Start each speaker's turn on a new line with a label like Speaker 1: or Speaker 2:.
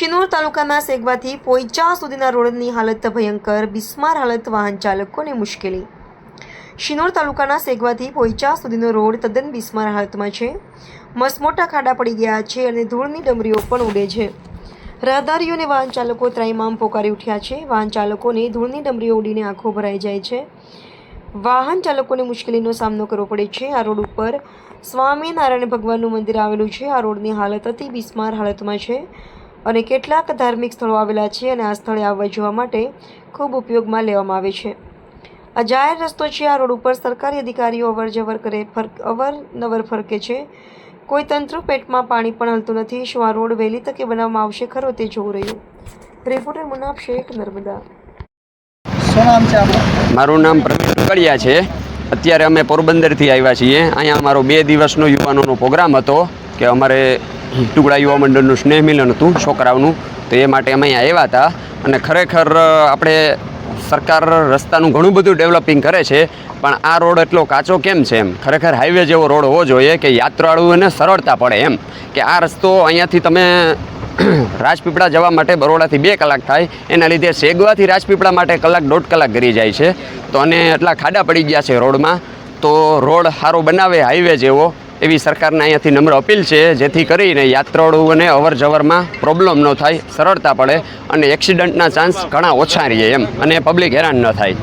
Speaker 1: શિનોર તાલુકાના સેગવાથી પોઈચા સુધીના રોડની હાલત ભયંકર, બિસ્માર હાલત વાહન ચાલકોને મુશ્કેલી. શિનોર તાલુકાના સેગવાથી પોઈચા સુધીનો રોડ તદ્દન બિસ્માર હાલતમાં છે. મસમોટા ખાડા પડી ગયા છે અને ધૂળની ડમરીઓ પણ ઉડે છે. રાહદારીઓને વાહન ચાલકો ત્રાઈમામ પોકારી ઉઠ્યા છે. વાહન ચાલકોને ધૂળની ડમરીઓ ઉડીને આંખો ભરાઈ જાય છે. વાહન ચાલકોને મુશ્કેલીનો સામનો કરવો પડે છે. આ રોડ ઉપર સ્વામિનારાયણ ભગવાનનું મંદિર આવેલું છે. આ રોડની હાલત અતિ બિસ્માર હાલતમાં છે. અને કેટલાક ધાર્મિક સ્થળો આવેલા છે અને આ સ્થળે આવવા જવા માટે ખૂબ ઉપયોગમાં લેવામાં આવે છે. આ જાહેર રસ્તો છે. આ રોડ ઉપર સરકારી અધિકારીઓ અવર જવર કરે ફરક અવરનવર ફરકે છે. કોઈ તંત્ર પેટમાં પાણી પણ હલતું નથી. શું આ રોડ વહેલી તકે બનાવવામાં આવશે? ખરો તે જોવું રહ્યું. રિપોર્ટર મુનાફ શેખ નર્મદા.
Speaker 2: શું નામ છે આપણું
Speaker 3: મારું નામ પ્રવીણ ટુકડિયા છે. અત્યારે અમે પોરબંદરથી આવ્યા છીએ. અહીંયા અમારો બે દિવસનો યુવાનોનો પ્રોગ્રામ હતો કે અમારે ટુકડા યુવા મંડળનું સ્નેહ મિલન હતું છોકરાઓનું. તો એ માટે અમે અહીંયા આવ્યા હતા. અને ખરેખર આપણે સરકાર રસ્તાનું ઘણું બધું ડેવલપિંગ કરે છે, પણ આ રોડ એટલો કાચો કેમ છે એમ? ખરેખર હાઈવે જેવો રોડ હોવો જોઈએ કે યાત્રાળુઓને સરળતા પડે એમ? કે આ રસ્તો અહીંયાથી તમે રાજપીપળા જવા માટે બરોડાથી બે કલાક થાય, એના લીધે સેગવાથી રાજપીપળા માટે કલાક દોઢ કલાક ગરી જાય છે. તો અને એટલા ખાડા પડી ગયા છે રોડમાં. તો રોડ સારો બનાવે હાઈવે જેવો. એવી સરકારને અહીંયાથી નમ્ર અપીલ છે, જેથી કરીને યાત્રાળુઓને અવર જવરમાં પ્રોબ્લેમ ન થાય, સરળતા પડે અને એક્સિડન્ટના ચાન્સ ઘણા ઓછા રહીએ એમ, અને પબ્લિક હેરાન ન થાય.